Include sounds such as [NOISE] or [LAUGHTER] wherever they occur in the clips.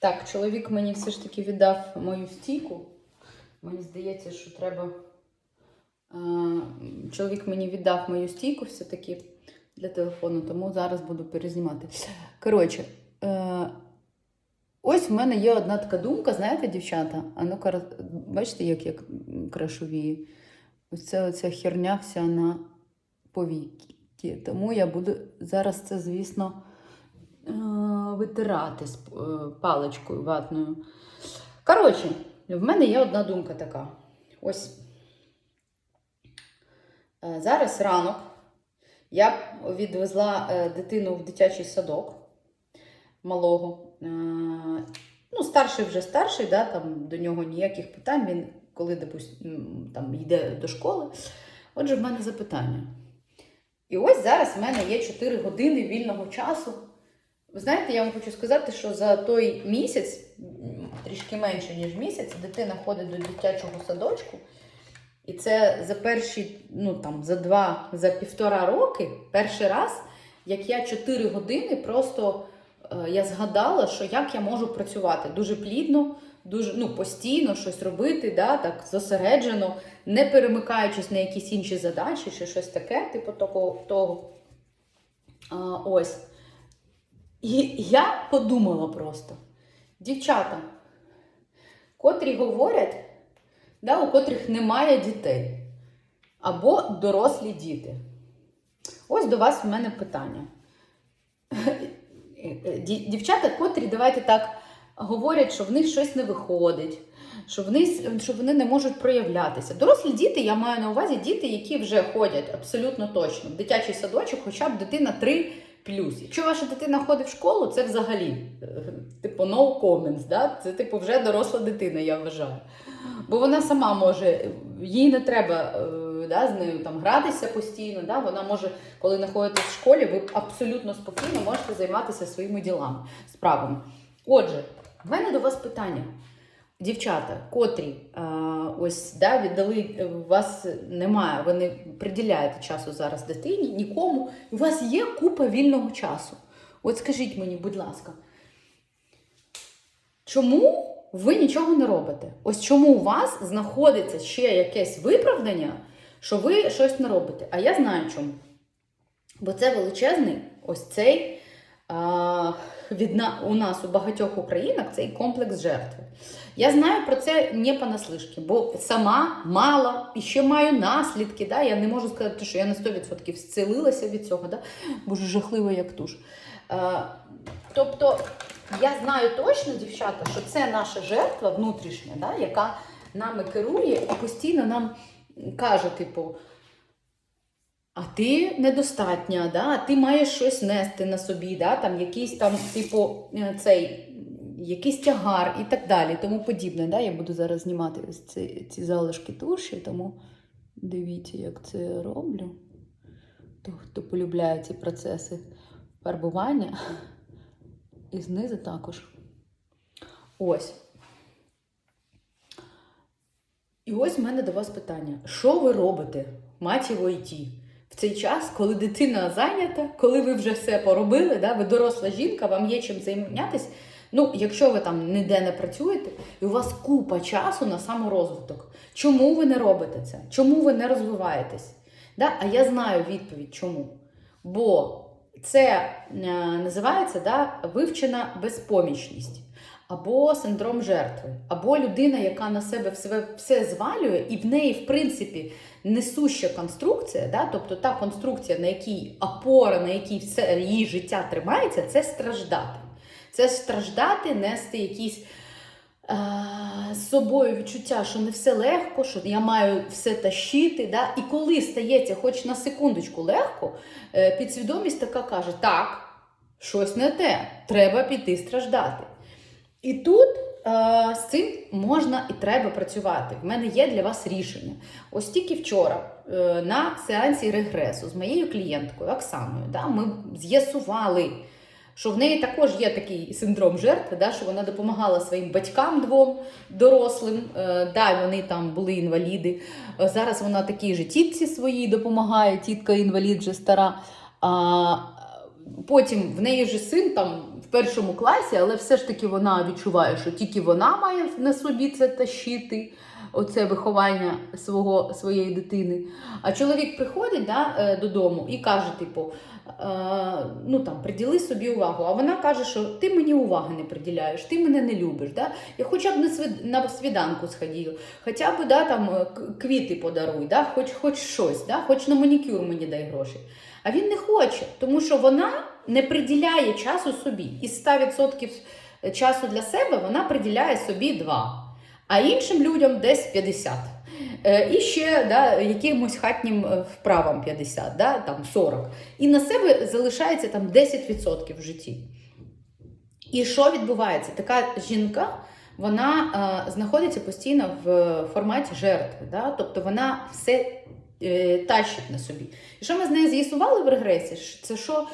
Так, чоловік мені все ж таки віддав мою стійку. Мені здається, що треба. е, Чоловік мені віддав мою стійку все-таки для телефону, тому зараз буду перезнімати. Коротше, е, ось в мене є одна така думка, знаєте, дівчата? А ну-ка, бачите, як я крашовію? Ось це оця херня вся на повіки. Тому я буду зараз це, звісно, витирати з е, паличкою ватною. Коротше, в мене є одна думка така. Ось е, зараз ранок я відвезла е, дитину в дитячий садок малого. Е, Ну, старший вже старший, да, там до нього ніяких питань. Він коли допустим, йде до школи. Отже, в мене запитання. І ось зараз в мене є 4 години вільного часу. Ви знаєте, я вам хочу сказати, що за той місяць, трішки менше, ніж місяць, дитина ходить до дитячого садочку. І це за перші, ну там, за два, за півтора роки, перший раз, як я 4 години просто е, я згадала, що як я можу працювати дуже плідно, дуже ну, постійно щось робити, да, так зосереджено, не перемикаючись на якісь інші задачі чи щось таке, типу того. того. А, ось. І я подумала просто: дівчата, котрі говорять, да, у котрих немає дітей, або дорослі діти. Ось до вас в мене питання. Дівчата, котрі, давайте так, говорять, що в них щось не виходить, що вони, що вони не можуть проявлятися. Дорослі діти, я маю на увазі діти, які вже ходять абсолютно точно в дитячий садочок, хоча б дитина 3 плюс. Якщо ваша дитина ходить в школу, це взагалі е, типу no comments, да? це типу вже доросла дитина, я вважаю. Бо вона сама може, їй не треба е, да, з нею там гратися постійно. Да? Вона може, коли знаходитесь в школі, ви абсолютно спокійно можете займатися своїми ділами, справами. Отже, в мене до вас питання. Дівчата, котрі ось да, віддали, е, вас немає, ви не приділяєте часу зараз дитині, нікому, у вас є купа вільного часу. От скажіть мені, будь ласка, чому ви нічого не робите? Ось чому у вас знаходиться ще якесь виправдання, що ви щось не робите? А я знаю чому. Бо це величезний ось цей а, від на, у нас у багатьох українок цей комплекс жертви. Я знаю про це не понаслишки, бо сама мала і ще маю наслідки. Да? Я не можу сказати, що я на 100% зцілилася від цього, да? боже, жахливо, як туш. А, тобто, я знаю точно, дівчата, що це наша жертва внутрішня, да? яка нами керує і постійно нам каже, типу. А ти недостатня, да? ти маєш щось нести на собі, да? там якийсь там, типу, е, цей, якийсь тягар і так далі, тому подібне. Да? Я буду зараз знімати ось ці, ці залишки туші, тому дивіться, як це роблю. Хто, хто полюбляє ці процеси фарбування. І знизу також. Ось. І ось в мене до вас питання: що ви робите, матіво ІТ, в цей час, коли дитина зайнята, коли ви вже все поробили, да, ви доросла жінка, вам є чим займатися. Ну, якщо ви там ніде не працюєте, і у вас купа часу на саморозвиток. Чому ви не робите це? Чому ви не розвиваєтесь? Да? А я знаю відповідь, чому. Бо це е, називається да, вивчена безпомічність або синдром жертви, або людина, яка на себе все, все звалює, і в неї, в принципі, несуща конструкція, да, тобто та конструкція, на якій опора, на якій все її життя тримається, це страждати. Це страждати, нести якісь е, з собою відчуття, що не все легко, що я маю все тащити. Да? І коли стається хоч на секундочку легко, е, підсвідомість така каже: так, щось не те, треба піти страждати. І тут з цим можна і треба працювати. В мене є для вас рішення. Ось тільки вчора е, на сеансі регресу з моєю клієнткою Оксаною да, ми з'ясували, що в неї також є такий синдром жертви, да, що вона допомагала своїм батькам двом дорослим. Е, да, вони там були інваліди. Е, зараз вона такій же тітці своїй допомагає, тітка інвалід вже стара. А, потім в неї же син там першому класі, але все ж таки вона відчуває, що тільки вона має на собі це тащити, оце виховання свого, своєї дитини. А чоловік приходить да, е, додому і каже, типу, е, ну там, приділи собі увагу. А вона каже, що ти мені уваги не приділяєш, ти мене не любиш. Да? Я хоча б на, свіданку сходив, хоча б да, там, е, квіти подаруй, да? хоч, хоч щось, да? хоч на манікюр мені дай гроші. А він не хоче, тому що вона не приділяє часу собі. Із 100% часу для себе вона приділяє собі 2, а іншим людям десь 50. Е, І ще да, якимось хатнім е, вправам 50, да, там 40. І на себе залишається там 10% в житті. І що відбувається? Така жінка вона е, знаходиться постійно в форматі жертви. Да? Тобто вона все е, тащить на собі. І що ми з нею з'ясували в регресі? Це що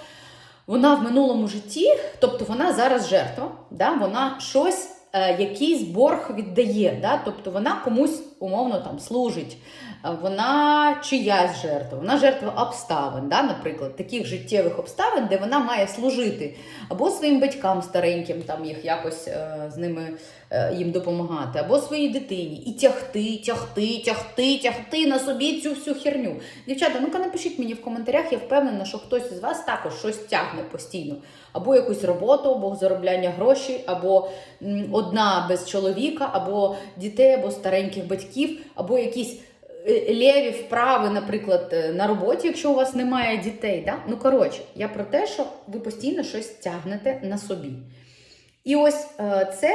вона в минулому житті, тобто вона зараз жертва, да? вона щось, е, якийсь борг віддає, да? тобто вона комусь умовно там служить. Е, Вона чиясь жертва, вона жертва обставин, да, наприклад, таких життєвих обставин, де вона має служити або своїм батькам стареньким, там їх якось е, з ними е, їм допомагати, або своїй дитині, і тягти, тягти, тягти, тягти на собі цю всю херню. Дівчата, ну-ка напишіть мені в коментарях, я впевнена, що хтось із вас також щось тягне постійно. Або якусь роботу, або заробляння грошей, або одна без чоловіка, або дітей, або стареньких батьків, або якісь е, лєві вправи, наприклад, е, на роботі, якщо у вас немає дітей. Да? Ну, коротше, я про те, що ви постійно щось тягнете на собі. І ось е, це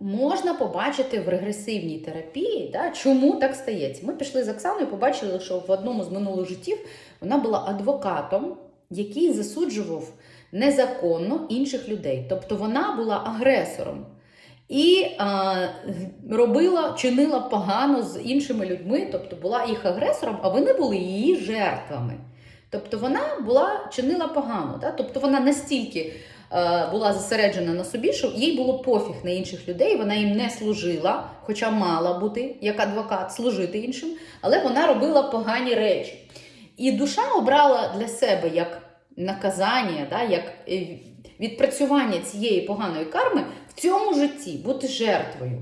можна побачити в регресивній терапії, да? чому так стається. Ми пішли з Оксаною, і побачили, що в одному з минулих життів вона була адвокатом, який засуджував незаконно інших людей. Тобто вона була агресором. І а, робила, чинила погано з іншими людьми, тобто була їх агресором, а вони були її жертвами. Тобто вона була чинила погано, да? тобто вона настільки е, була зосереджена на собі, що їй було пофіг на інших людей, вона їм не служила, хоча мала бути як адвокат служити іншим, але вона робила погані речі. І душа обрала для себе як наказання, да, як е, відпрацювання цієї поганої карми в цьому житті бути жертвою.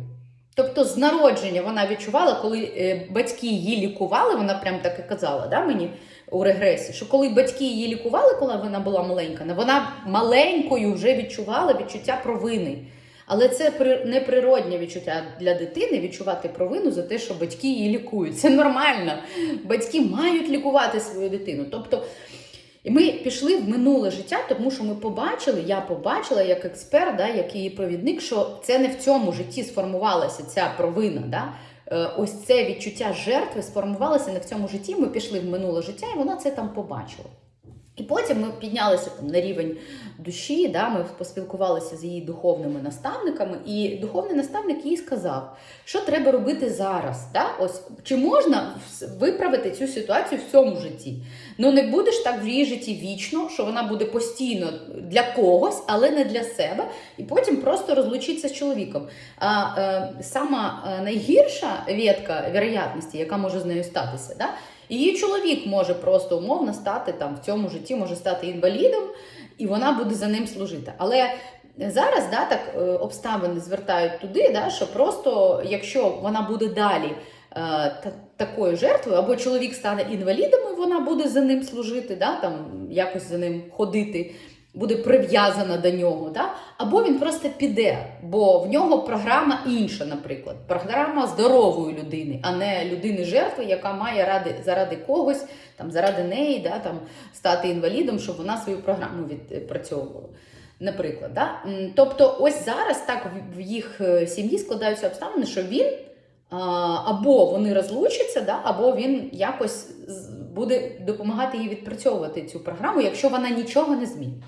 Тобто з народження вона відчувала, коли е, батьки її лікували, вона прям так і казала да, мені у регресі, що коли батьки її лікували, коли вона була маленька, вона маленькою вже відчувала відчуття провини. Але це при- неприродне відчуття для дитини відчувати провину за те, що батьки її лікують. Це нормально. Батьки мають лікувати свою дитину. Тобто, і ми пішли в минуле життя, тому що ми побачили, я побачила як експерт, да, як її провідник, що це не в цьому житті сформувалася ця провина. Да? Е, Ось це відчуття жертви сформувалося не в цьому житті. Ми пішли в минуле життя, і вона це там побачила. І потім ми піднялися там на рівень душі, да, ми поспілкувалися з її духовними наставниками, і духовний наставник їй сказав, що треба робити зараз. Да? Ось, чи можна виправити цю ситуацію в цьому житті? Ну не будеш так в її житті вічно, що вона буде постійно для когось, але не для себе, і потім просто розлучиться з чоловіком. А е, сама е, найгірша ветка вероятності, яка може з нею статися, да? Її чоловік може просто умовно стати там в цьому житті, може стати інвалідом, і вона буде за ним служити. Але зараз да, так е, обставини звертають туди, да, що просто якщо вона буде далі е, такою жертвою, або чоловік стане інвалідом, і вона буде за ним служити, да, там, якось за ним ходити, буде прив'язана до нього, да, або він просто піде, бо в нього програма інша, наприклад, програма здорової людини, а не людини жертви, яка має ради, заради когось, там, заради неї да, там, стати інвалідом, щоб вона свою програму відпрацьовувала. Наприклад, да? Тобто, ось зараз так в- їх е, сім'ї складаються обставини, що він або вони розлучаться, да, або він якось буде допомагати їй відпрацьовувати цю програму, якщо вона нічого не змінить.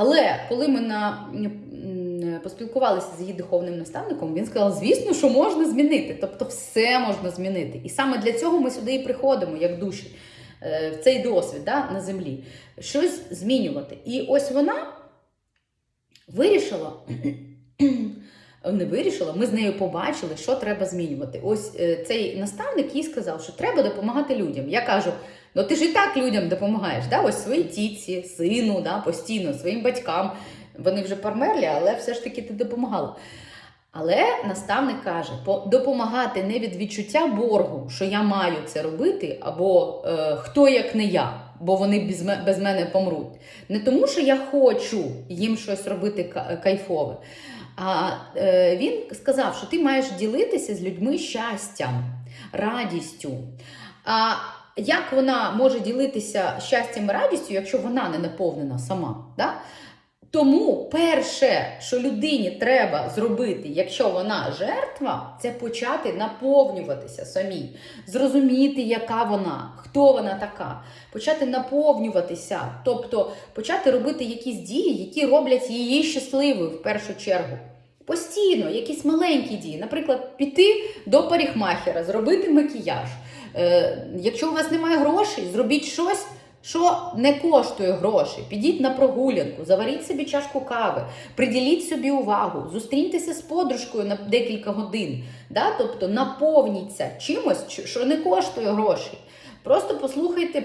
Але коли ми на, поспілкувалися з її духовним наставником, він сказав, звісно, що можна змінити. Тобто все можна змінити. І саме для цього ми сюди і приходимо, як душі, е, в цей досвід да, на землі. Щось змінювати. І ось вона вирішила. [CLEARS THROAT] Не вирішила, ми з нею побачили, що треба змінювати. Ось е, цей наставник їй сказав, що треба допомагати людям. Я кажу: ну ти ж і так людям допомагаєш, да? ось своїй тітці, сину, да? постійно, своїм батькам. Вони вже померлі, але все ж таки ти допомагала. Але наставник каже, допомагати не від відчуття боргу, що я маю це робити, або е, хто як не я, бо вони без, без мене помруть. Не тому, що я хочу їм щось робити кайфове. А е, він сказав, що ти маєш ділитися з людьми щастям, радістю. А як вона може ділитися щастям і радістю, якщо вона не наповнена сама? Да? Тому перше, що людині треба зробити, якщо вона жертва, це почати наповнюватися самій, зрозуміти, яка вона, хто вона така, почати наповнюватися, тобто почати робити якісь дії, які роблять її щасливою в першу чергу. Постійно, якісь маленькі дії, наприклад, піти до парикмахера, зробити макіяж. Е, якщо у вас немає грошей, зробіть щось, що не коштує грошей. Підіть на прогулянку, заваріть собі чашку кави, приділіть собі увагу, зустріньтеся з подружкою на декілька годин. Да? Тобто наповніться чимось, що- що не коштує грошей. Просто послухайте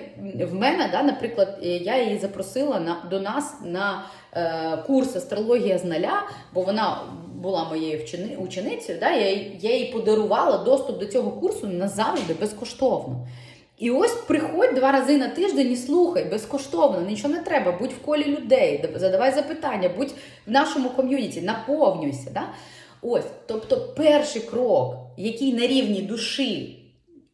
в мене, да, наприклад, е, я її запросила на, до нас на е, курс астрологія з нуля, бо вона була моєю ученицею. Да, я, я їй подарувала доступ до цього курсу назавжди безкоштовно. І ось приходь два рази на тиждень і слухай безкоштовно, нічого не треба, будь в колі людей, задавай запитання, будь в нашому ком'юніті, наповнюйся. Да? Ось, тобто, перший крок, який на рівні душі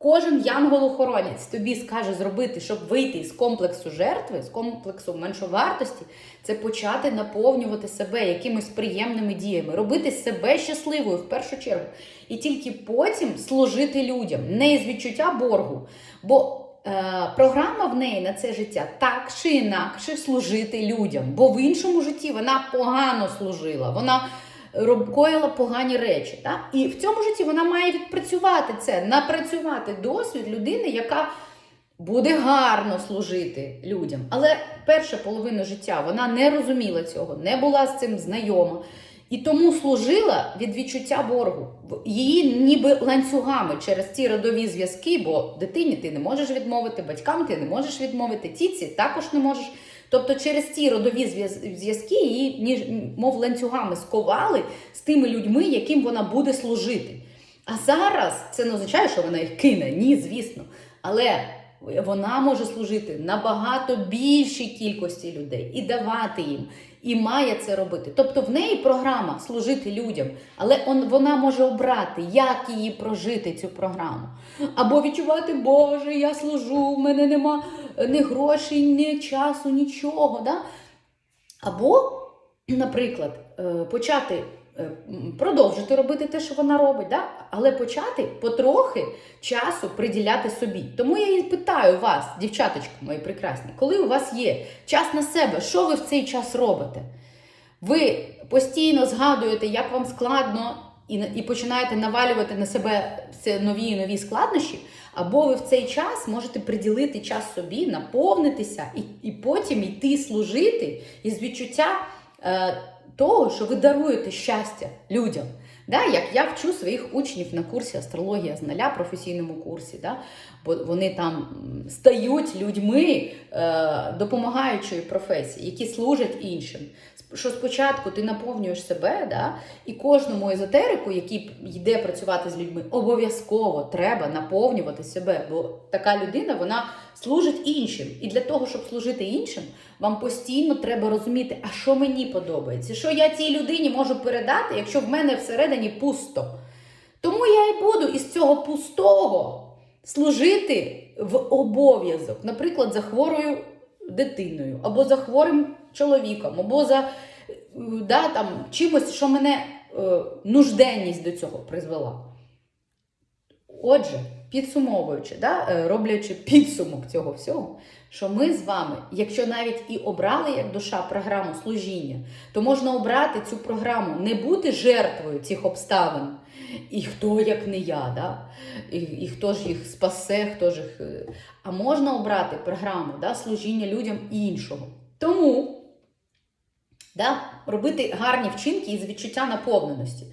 кожен янгол-охоронець тобі скаже зробити, щоб вийти з комплексу жертви, з комплексу меншовартості, це почати наповнювати себе якимись приємними діями, робити себе щасливою в першу чергу. І тільки потім служити людям, не із відчуття боргу. Бо е, програма в неї на це життя так чи інакше служити людям. Бо в іншому житті вона погано служила. Вона роб- коїла погані речі. Так? І в цьому житті вона має відпрацювати це, напрацювати досвід людини, яка буде гарно служити людям. Але перша половина життя вона не розуміла цього, не була з цим знайома. І тому служила від відчуття боргу. Її ніби ланцюгами через ці родові зв'язки, бо дитині ти не можеш відмовити, батькам ти не можеш відмовити, тітці також не можеш. Тобто через ці родові зв'язки її, ніж, мов ланцюгами, сковали з тими людьми, яким вона буде служити. А зараз це не означає, що вона їх кине. Ні, звісно. Але вона може служити набагато більшій кількості людей і давати їм, і має це робити. Тобто в неї програма служити людям, але он, вона може обрати, як її прожити цю програму. Або відчувати, Боже, я служу, в мене нема ні грошей, ні часу, нічого. Да? Або, наприклад, е, почати продовжити робити те, що вона робить, да? але почати потрохи часу приділяти собі. Тому я і питаю вас, дівчаточки мої прекрасні, коли у вас є час на себе, що ви в цей час робите? Ви постійно згадуєте, як вам складно, і, і починаєте навалювати на себе все нові і нові складнощі, або ви в цей час можете приділити час собі, наповнитися і, і потім йти служити із відчуття е, того, що ви даруєте щастя людям. Да, як я вчу своїх учнів на курсі астрологія з нуля, професійному курсі, да, бо вони там стають людьми е, допомагаючої професії, які служать іншим. Що спочатку ти наповнюєш себе, да, і кожному езотерику, який йде працювати з людьми, обов'язково треба наповнювати себе, бо така людина вона служить іншим. І для того, щоб служити іншим, вам постійно треба розуміти, а що мені подобається, що я цій людині можу передати, якщо в мене всередині пусто. Тому я і буду із цього пустого служити в обов'язок, наприклад, за хворою дитиною, або за хворим чоловіком, або за е, да, там, чимось, що мене е, нужденність до цього призвела. Отже, підсумовуючи, да, е, роблячи підсумок цього всього, що ми з вами, якщо навіть і обрали як душа програму служіння, то можна обрати цю програму, не бути жертвою цих обставин. І хто як не я, да? і, і хто ж їх спасе, хто ж їх. е, А можна обрати програму да, служіння людям іншого. Тому да, робити гарні вчинки із відчуття наповненості.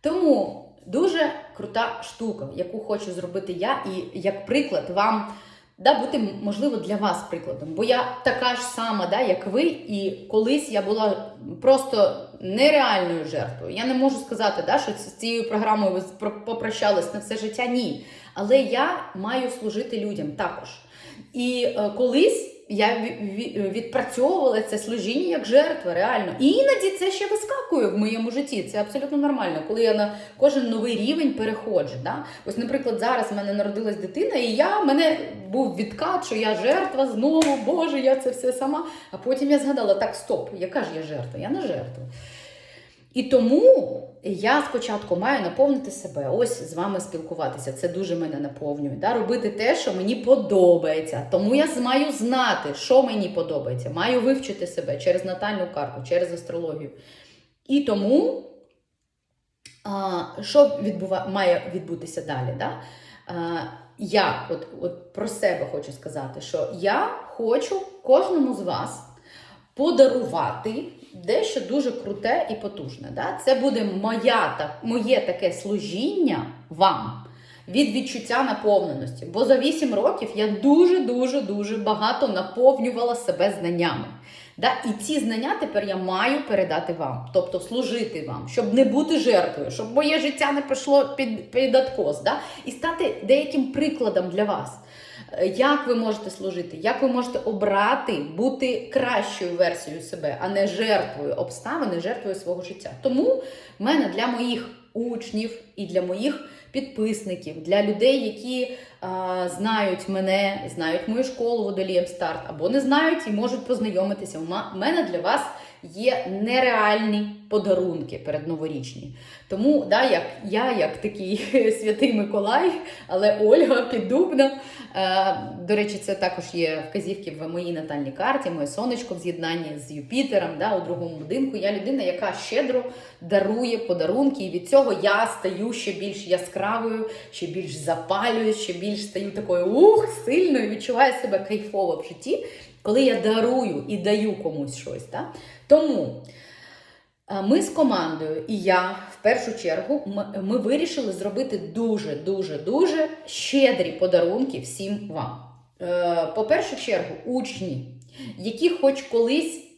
Тому дуже крута штука, яку хочу зробити я, і як приклад вам да, бути, можливо, для вас прикладом. Бо я така ж сама, да, як ви, і колись я була просто нереальною жертвою. Я не можу сказати, да, що з цією програмою ви попрощались на все життя. Ні. Але я маю служити людям також. І е, колись я ві- відпрацьовувала це служіння як жертва, реально. І іноді це ще вискакує в моєму житті. Це абсолютно нормально, коли я на кожен новий рівень переходжу. Да? Ось, наприклад, зараз в мене народилась дитина, і я в мене був відкат, що я жертва знову, Боже, я це все сама. А потім я згадала: так, стоп, яка ж я жертва? Я не жертва. І тому я спочатку маю наповнити себе, ось з вами спілкуватися. Це дуже мене наповнює. Да? Робити те, що мені подобається. Тому я маю знати, що мені подобається. Маю вивчити себе через натальну карту, через астрологію. І тому, а, що відбува... має відбутися далі? Да? А, я от, от про себе хочу сказати, що я хочу кожному з вас подарувати дещо дуже круте і потужне. Да? Це буде моя, та, моє таке служіння вам від відчуття наповненості. Бо за 8 років я дуже-дуже дуже багато наповнювала себе знаннями. Да? І ці знання тепер я маю передати вам, тобто служити вам, щоб не бути жертвою, щоб моє життя не пішло під, під откос, да? і стати деяким прикладом для вас. Е, Як ви можете служити, як ви можете обрати бути кращою версією себе, а не жертвою обставини, жертвою свого життя. Тому в мене для моїх учнів і для моїх підписників, для людей, які а, знають мене, знають мою школу Водолієм Старт, або не знають і можуть познайомитися. У мене для вас є нереальні подарунки передноворічні. Тому да, як я, як такий [LAUGHS] святий Миколай, але Ольга Піддубна. Е, До речі, це також є вказівки в моїй натальній карті, моє сонечко в з'єднанні з Юпітером да, у другому будинку. Я людина, яка щедро дарує подарунки, і від цього я стаю ще більш яскравою, ще більш запалюю, ще більш стаю такою ух, сильною, відчуваю себе кайфово в житті, коли я дарую і даю комусь щось. Так? Тому. Ми з командою і я в першу чергу ми, ми вирішили зробити дуже, дуже, дуже щедрі подарунки всім вам. Е, по першу чергу, учні, які хоч колись е,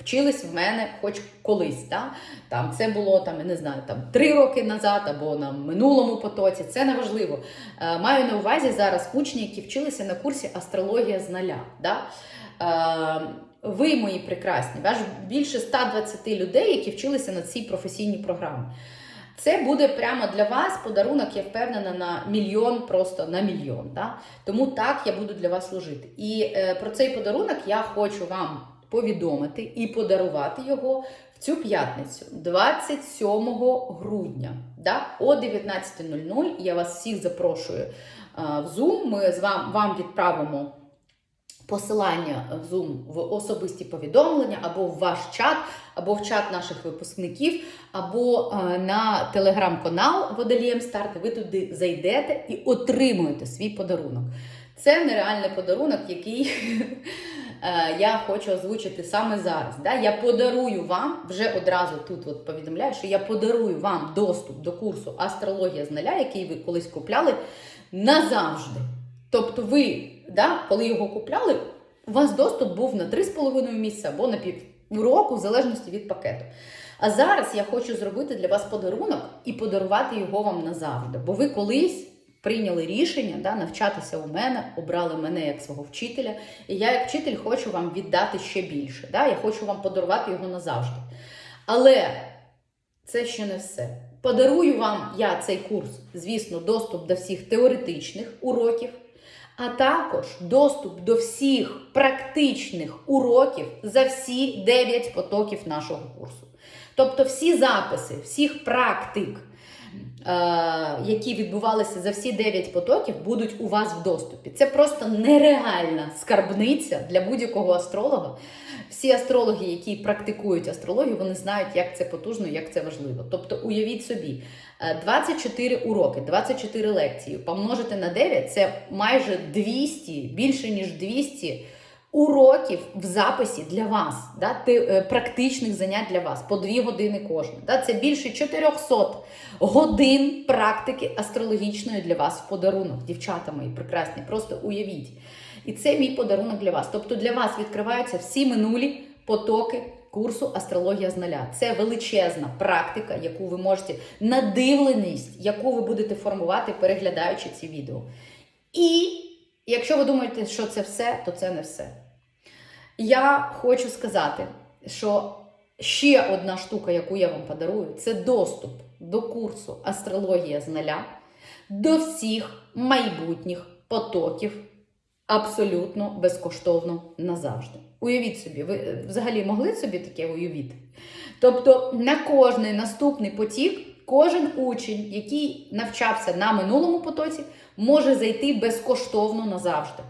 вчились в мене, хоч колись. Да? Там це було там, я не знаю, там три роки назад або на минулому потоці. Це не важливо. Е, маю на увазі зараз учні, які вчилися на курсі астрологія з нуля. Да? Е, ви, мої прекрасні, ваш більше 120 людей, які вчилися на цій професійній програмі. Це буде прямо для вас подарунок, я впевнена, на мільйон, просто на мільйон. Да? Тому так я буду для вас служити. І е, про цей подарунок я хочу вам повідомити і подарувати його в цю п'ятницю, 27 грудня, да? о 19.00. Я вас всіх запрошую е, в Zoom. Ми з вам, вам відправимо посилання в Zoom в особисті повідомлення, або в ваш чат, або в чат наших випускників, або е, на телеграм-канал Водолієм Старт. Ви туди зайдете і отримуєте свій подарунок. Це нереальний подарунок, який [LAUGHS] е, я хочу озвучити саме зараз. Я подарую вам вже одразу тут от повідомляю, що я подарую вам доступ до курсу Астрологія з нуля, який ви колись купляли назавжди. Тобто, ви, да, коли його купляли, у вас доступ був на 3,5 місяця або на півроку, в залежності від пакету. А зараз я хочу зробити для вас подарунок і подарувати його вам назавжди. Бо ви колись прийняли рішення да, навчатися у мене, обрали мене як свого вчителя. І я, як вчитель, хочу вам віддати ще більше. Да? Я хочу вам подарувати його назавжди. Але це ще не все. Подарую вам я цей курс, звісно, доступ до всіх теоретичних уроків, а також доступ до всіх практичних уроків за всі 9 потоків нашого курсу. Тобто всі записи, всіх практик, е, які відбувалися за всі 9 потоків, будуть у вас в доступі. Це просто нереальна скарбниця для будь-якого астролога. Всі астрологи, які практикують астрологію, вони знають, як це потужно, як це важливо. Тобто, уявіть собі, е, 24 уроки, 24 лекції помножити на 9 це майже 200, більше ніж 200 уроків в записі для вас, да, е, практичних занять для вас по 2 години кожне. Да, це більше 400 годин практики астрологічної для вас в подарунок, дівчата мої прекрасні. Просто уявіть. І це мій подарунок для вас. Тобто для вас відкриваються всі минулі потоки курсу Астрологія з нуля. Це величезна практика, яку ви можете, надивленість, яку ви будете формувати, переглядаючи ці відео. І якщо ви думаєте, що це все, то це не все. Я хочу сказати, що ще одна штука, яку я вам подарую, це доступ до курсу Астрологія з нуля до всіх майбутніх потоків абсолютно безкоштовно назавжди. Уявіть собі, ви е, взагалі могли собі таке уявити? Тобто на кожний наступний потік, кожен учень, який навчався на минулому потоці, може зайти безкоштовно назавжди.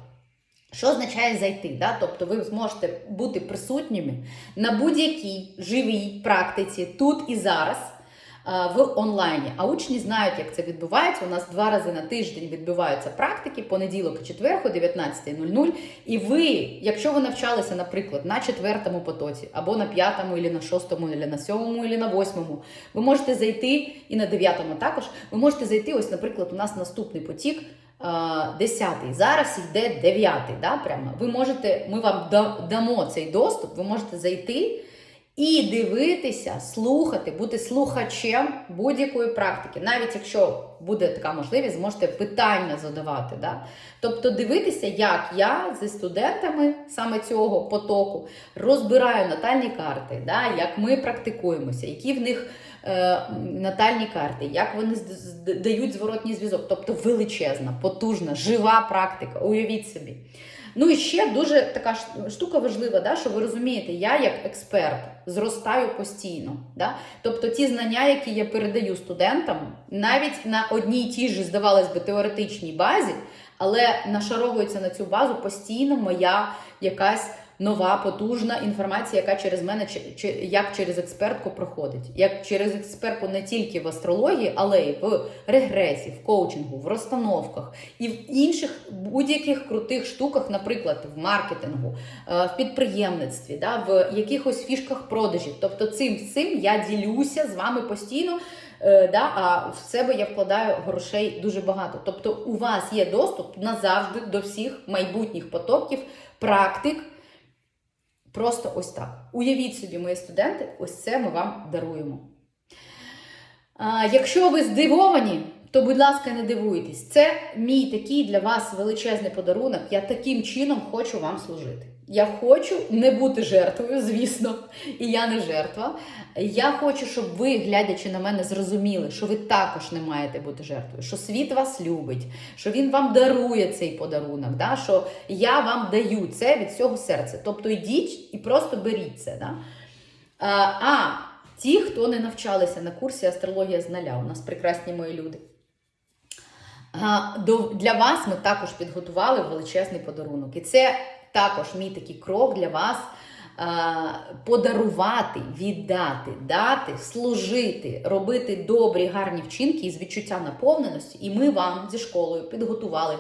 Що означає зайти? Да? Тобто ви зможете бути присутніми на будь-якій живій практиці тут і зараз в онлайні. А учні знають, як це відбувається. У нас два рази на тиждень відбуваються практики, понеділок і четвер о 19.00. І ви, якщо ви навчалися, наприклад, на четвертому потоці, або на п'ятому, або на шостому, або на сьомому, або на восьмому, ви можете зайти і на дев'ятому також. Ви можете зайти. Ось, наприклад, у нас наступний потік. 10 зараз йде 9 да, прямо. Ви можете, ми вам дамо цей доступ, ви можете зайти і дивитися, слухати, бути слухачем будь-якої практики. Навіть якщо буде така можливість, зможете питання задавати. Да? Тобто дивитися, як я зі студентами саме цього потоку розбираю натальні карти, да? як ми практикуємося, які в них е, натальні карти, як вони дають зворотній зв'язок. Тобто величезна, потужна, жива практика. Уявіть собі. Ну і ще дуже така штука важлива, да, що ви розумієте, я як експерт зростаю постійно. Да? Тобто ті знання, які я передаю студентам, навіть на одній тій ж, здавалось би, теоретичній базі, але нашаровується на цю базу постійно моя якась нова потужна інформація, яка через мене як через експертку проходить. Як через експертку не тільки в астрології, але й в регресі, в коучингу, в розстановках і в інших будь-яких крутих штуках, наприклад, в маркетингу, е, в підприємництві, да, в якихось фішках продажів. Тобто цим всім я ділюся з вами постійно. е, Да, а в себе я вкладаю грошей дуже багато. Тобто, у вас є доступ назавжди до всіх майбутніх потоків, практик. Просто ось так. Уявіть собі, мої студенти, ось це ми вам даруємо. А, якщо ви здивовані, то, будь ласка, не дивуйтесь. Це мій такий для вас величезний подарунок. Я таким чином хочу вам служити. Я хочу не бути жертвою, звісно, і я не жертва. Я хочу, щоб ви, глядячи на мене, зрозуміли, що ви також не маєте бути жертвою, що світ вас любить, що він вам дарує цей подарунок, да? що я вам даю це від всього серця. Тобто йдіть і просто беріть це. Да? А, а ті, хто не навчалися на курсі астрологія з нуля, у нас прекрасні мої люди. Для вас ми також підготували величезний подарунок. І це також мій такий крок для вас. а, Подарувати, віддати, дати, служити, робити добрі, гарні вчинки із відчуття наповненості. І ми вам зі школою підготували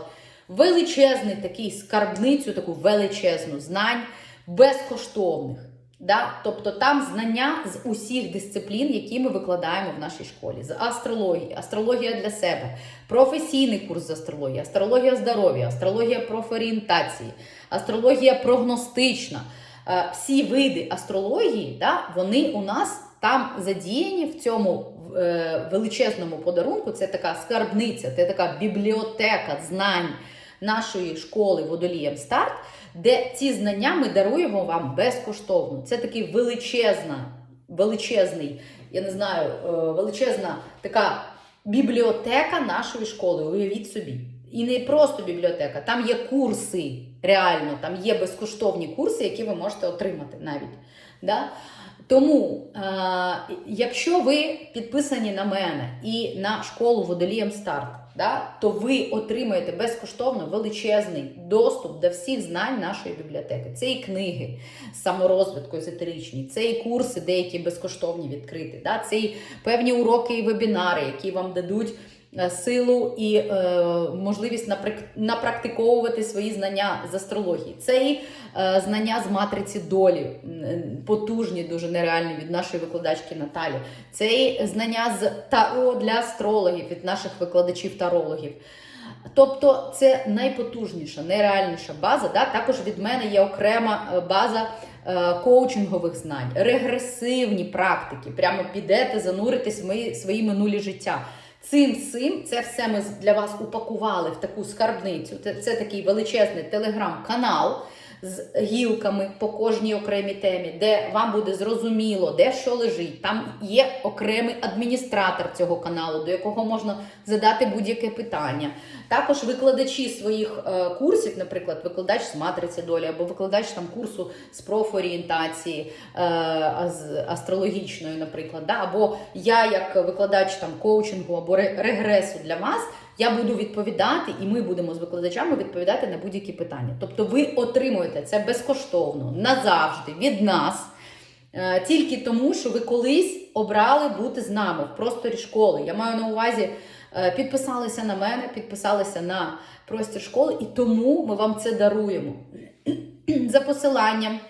величезний такий скарбницю, таку величезну знань безкоштовних. Да? Тобто там знання з усіх дисциплін, які ми викладаємо в нашій школі: з астрології, астрологія для себе, професійний курс з астрології, астрологія здоров'я, астрологія профорієнтації, астрологія прогностична. Е, Всі види астрології, да, вони у нас там задіяні в цьому е, величезному подарунку. Це така скарбниця, це така бібліотека знань нашої школи водолієм старт де ці знання ми даруємо вам безкоштовно. Це такий величезна, величезний, я не знаю, е, величезна така бібліотека нашої школи. Уявіть собі. І не просто бібліотека, там є курси, реально, там є безкоштовні курси, які ви можете отримати навіть. Да? Тому, е, якщо ви підписані на мене і на школу водолієм старт, да, то ви отримаєте безкоштовно величезний доступ до всіх знань нашої бібліотеки. Це і книги саморозвитку езотеричні, це і курси, деякі безкоштовні відкриті, да, це і певні уроки і вебінари, які вам дадуть силу і е, можливість напрактиковувати свої знання з астрології. Це і е, знання з матриці долі, потужні, дуже нереальні від нашої викладачки Наталі. Це і знання з таро для астрологів від наших викладачів-тарологів. Тобто це найпотужніша, найреальніша база. Да? Також від мене є окрема е, база е, коучингових знань, регресивні практики. Прямо підете, зануритесь в мої, свої минулі життя. Цим цим це все ми для вас упакували в таку скарбницю. Це, це такий величезний телеграм-канал з гілками по кожній окремій темі, де вам буде зрозуміло, де що лежить. Там є окремий адміністратор цього каналу, до якого можна задати будь-яке питання. Також викладачі своїх е, курсів, наприклад, викладач з матриці долі або викладач там курсу з профорієнтації е, з астрологічної, наприклад, да? або я як викладач там коучингу або ре- регресу для вас. Я буду відповідати, і ми будемо з викладачами відповідати на будь-які питання. Тобто, ви отримуєте це безкоштовно назавжди від нас. Е, Тільки тому, що ви колись обрали бути з нами в просторі школи. Я маю на увазі, е, підписалися на мене, підписалися на простір школи, і тому ми вам це даруємо. [CLEARS THROAT] За посиланням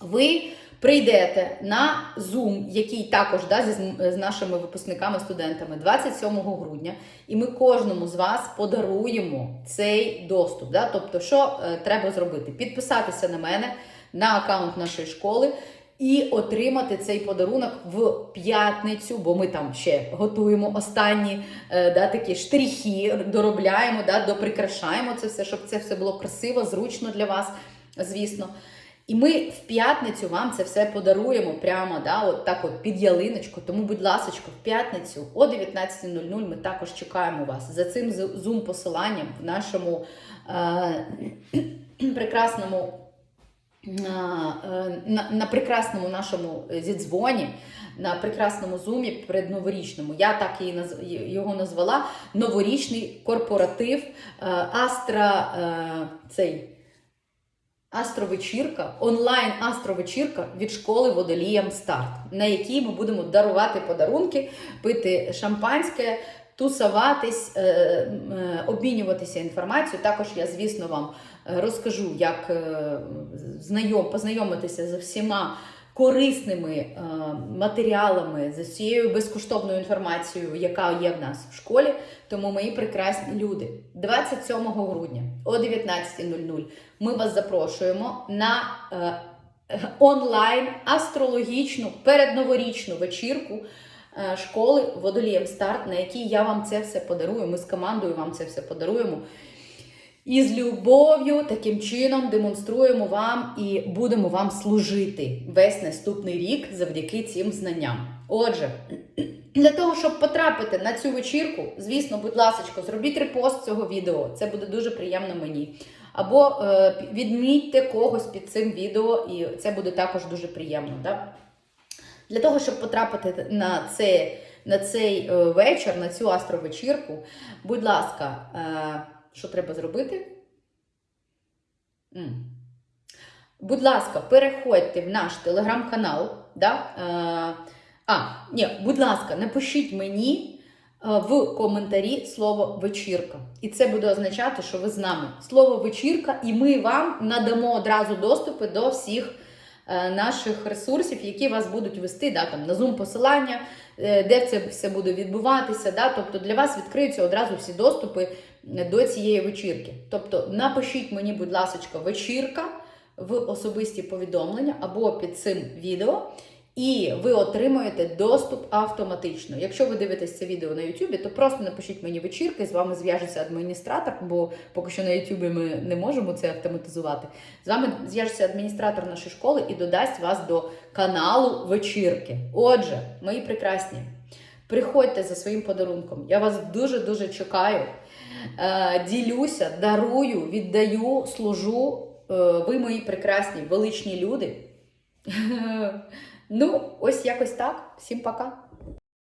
ви прийдете на Zoom, який також да, з нашими випускниками, студентами 27 грудня, і ми кожному з вас подаруємо цей доступ. Да? Тобто, що е, треба зробити? Підписатися на мене на аккаунт нашої школи. І отримати цей подарунок в п'ятницю, бо ми там ще готуємо останні е, да, такі штрихи, доробляємо, да, доприкрашаємо це все, щоб це все було красиво, зручно для вас, звісно. І ми в п'ятницю вам це все подаруємо прямо да, от так от під ялиночку. Тому, будь ласка, в п'ятницю о 19.00 ми також чекаємо вас за цим зум посиланням в нашому е, [CLEARS THROAT] прекрасному. На, е, на, на прекрасному нашому зідзвоні, на прекрасному зумі передноворічному. Я так її наз- його назвала новорічний корпоратив е, Астра е, цей. Астровечірка, онлайн астровечірка від школи водоліям старт, на якій ми будемо дарувати подарунки, пити шампанське, тусуватись, е, е, обмінюватися інформацією. Також я, звісно, вам е, розкажу, як знайом, познайомитися з всіма корисними матеріалами, з усією безкоштовною інформацією, яка є в нас в школі. Тому, мої прекрасні люди, 27 грудня о 19.00 ми вас запрошуємо на е, онлайн астрологічну передноворічну вечірку е, школи Водолієм Старт, на якій я вам це все подарую. Ми з командою вам це все подаруємо. І з любов'ю таким чином демонструємо вам і будемо вам служити весь наступний рік завдяки цим знанням. Отже, для того, щоб потрапити на цю вечірку, звісно, будь ласка, зробіть репост цього відео. Це буде дуже приємно мені. Або е, відмітьте когось під цим відео, і це буде також дуже приємно. Да? Для того, щоб потрапити на цей, на цей е, вечір, на цю астровечірку, будь ласка, е, що треба зробити? Будь ласка, переходьте в наш телеграм-канал. Да? А, ні, будь ласка, напишіть мені в коментарі слово вечірка. І це буде означати, що ви з нами. Слово вечірка, і ми вам надамо одразу доступи до всіх е, наших ресурсів, які вас будуть вести да, там, на Zoom посилання, е, де це все буде відбуватися. Да? Тобто для вас відкриються одразу всі доступи до цієї вечірки. Тобто напишіть мені, будь ласка, вечірка в особисті повідомлення або під цим відео. І ви отримуєте доступ автоматично. Якщо ви дивитесь це відео на YouTube, то просто напишіть мені вечірки, з вами зв'яжеться адміністратор, бо поки що на YouTube ми не можемо це автоматизувати. З вами зв'яжеться адміністратор нашої школи і додасть вас до каналу вечірки. Отже, мої прекрасні, приходьте за своїм подарунком. Я вас дуже-дуже чекаю. Е, Ділюся, дарую, віддаю, служу. Е, Ви мої прекрасні, величні люди. [LAUGHS] Ну, ось якось так. Всім пока.